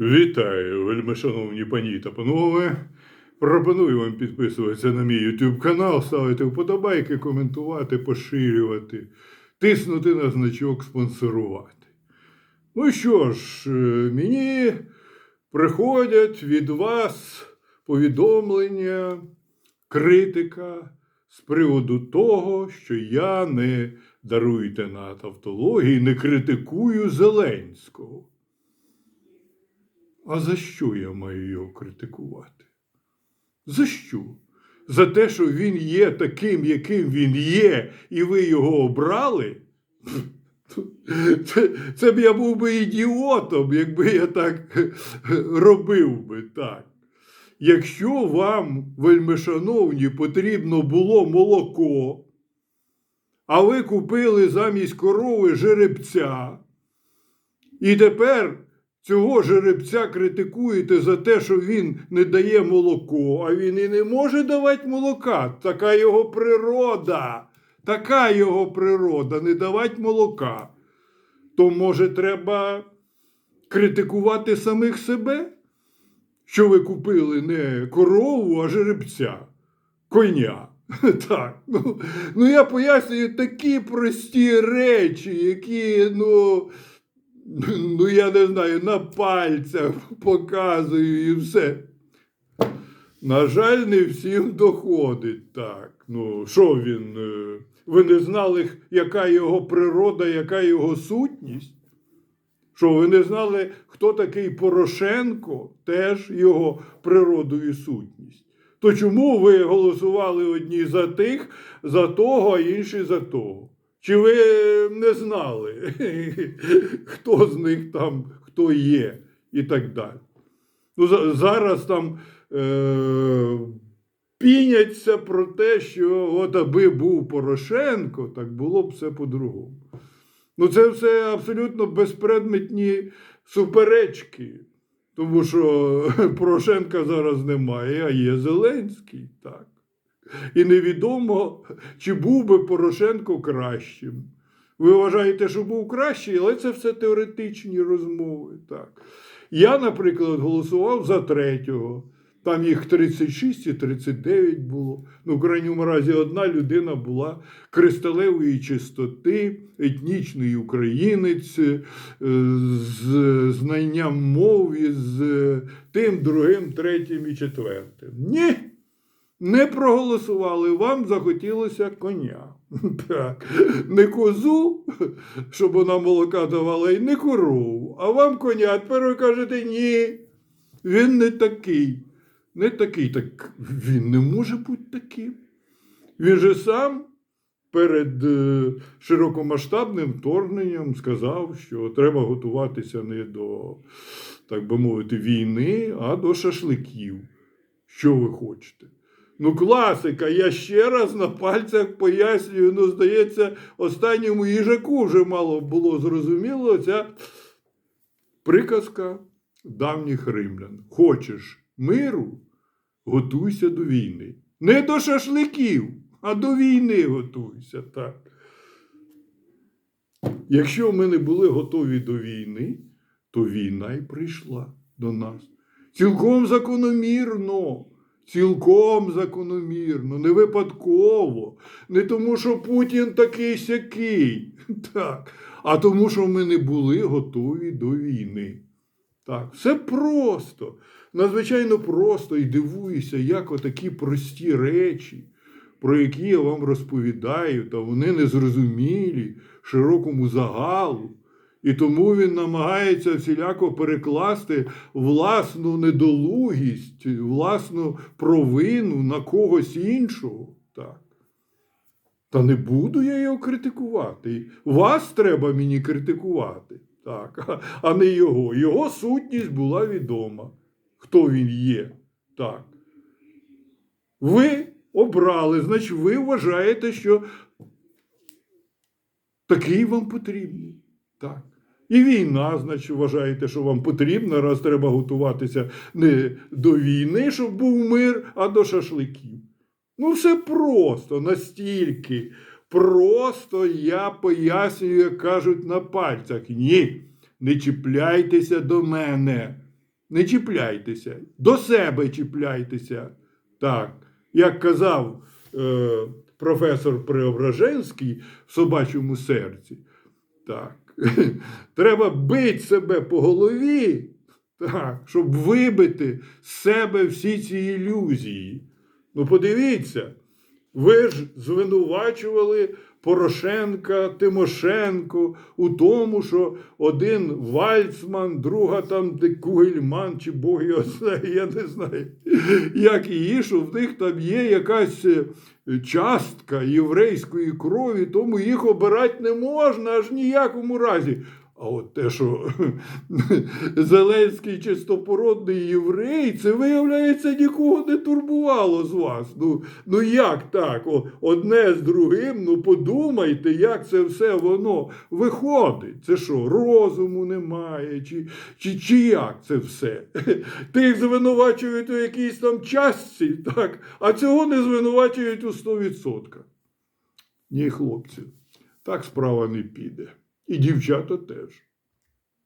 Вітаю, вельмишановні пані та панове. Пропоную вам підписуватися на мій YouTube канал, ставити вподобайки, коментувати, поширювати, тиснути на значок спонсорувати. Ну що ж, е, мені приходять від вас повідомлення, критика з приводу того, що я не даруйте на тавтології, не критикую Зеленського. А за що я маю його критикувати? За що? За те, що він є таким, яким він є, і ви його обрали? Це, це б я був би ідіотом, якби я так робив би так. Якщо вам, вельмишановні, потрібно було молоко, а ви купили замість корови жеребця, і тепер цього жеребця критикуєте за те, що він не дає молоко, а він і не може давати молока. Така його природа. Така його природа не давати молока. То, може, треба критикувати самих себе? Що ви купили не корову, а жеребця, коня. Так, ну, ну я пояснюю такі прості речі, які, ну, ну я не знаю, на пальцях показую і все. На жаль, не всім доходить так. Ну, що він? е, Ви не знали, яка його природа, яка його сутність? Що ви не знали, хто такий Порошенко, теж його природу і сутність. То чому ви голосували одні за тих, за того, а інші за того? Чи ви не знали, хто з них там хто є і так далі? Ну, зараз там е, піняться про те, що от аби був Порошенко, так було б все по-другому. Ну, це все абсолютно безпредметні суперечки. Тому що Порошенка зараз немає, а є Зеленський. Так. І невідомо, чи був би Порошенко кращим. Ви вважаєте, що був кращий, але це все теоретичні розмови. Так. Я, наприклад, голосував за третього. Там їх 36 і 39 було. Ну, в крайньому разі, одна людина була кристалевої чистоти, етнічний українець е, з знанням мов і з тим, другим, третім і четвертим. Ні, не проголосували. Вам захотілося коня. Так. Не козу, щоб вона молока давала, і не корову. А вам коня. Тепер ви кажете, ні, він не такий. Не такий, так він не може бути таким. Він же сам перед е, широкомасштабним вторгненням сказав, що треба готуватися не до, так би мовити, війни, а до шашликів. Що ви хочете? Ну, класика, я ще раз на пальцях пояснюю. Ну, здається, останньому їжаку вже мало було зрозуміло ця приказка давніх римлян. Хочеш миру, готуйся до війни. Не до шашликів, а до війни готуйся. так. Якщо ми не були готові до війни, то війна й прийшла до нас. Цілком закономірно. Цілком закономірно, не випадково, не тому, що Путін такий сякий, так, а тому, що ми не були готові до війни. Так, все просто, надзвичайно просто і дивуюся, як отакі прості речі, про які я вам розповідаю, та вони незрозумілі широкому загалу. І тому він намагається всіляко перекласти власну недолугість, власну провину на когось іншого. Так. Та не буду я його критикувати. Вас треба мені критикувати, так, а- не його. Його сутність була відома, хто він є. Так. Ви обрали, значить, ви вважаєте, що такий вам потрібний. Так. І війна, значить, вважаєте, що вам потрібна, раз треба готуватися не до війни, щоб був мир, а до шашликів. Ну, все просто, настільки. Просто я пояснюю, як кажуть на пальцях. Ні, не чіпляйтеся до мене. не чіпляйтеся, до себе чіпляйтеся. Так, як казав е, професор Преображенський в собачому серці, так, треба бити себе по голові, так, щоб вибити з себе всі ці ілюзії. Ну, подивіться, ви ж звинувачували Порошенка, Тимошенко у тому, що один Вальцман, друга там Кугельман, чи Бог його знає, я не знаю, як її, що в них там є якась е, частка єврейської крові, тому їх обирати не можна аж ніякому разі. А от те, що Зеленський чистопородний єврей, це виявляється нікого не турбувало з вас. Ну, ну як так? Одне з другим, ну подумайте, як це все воно виходить. Це що, розуму немає? Чи, чи, чи як це все? Тих звинувачують у якійсь там частці, так, а цього не звинувачують у 100%. Ні, хлопці, так справа не піде. І дівчата теж.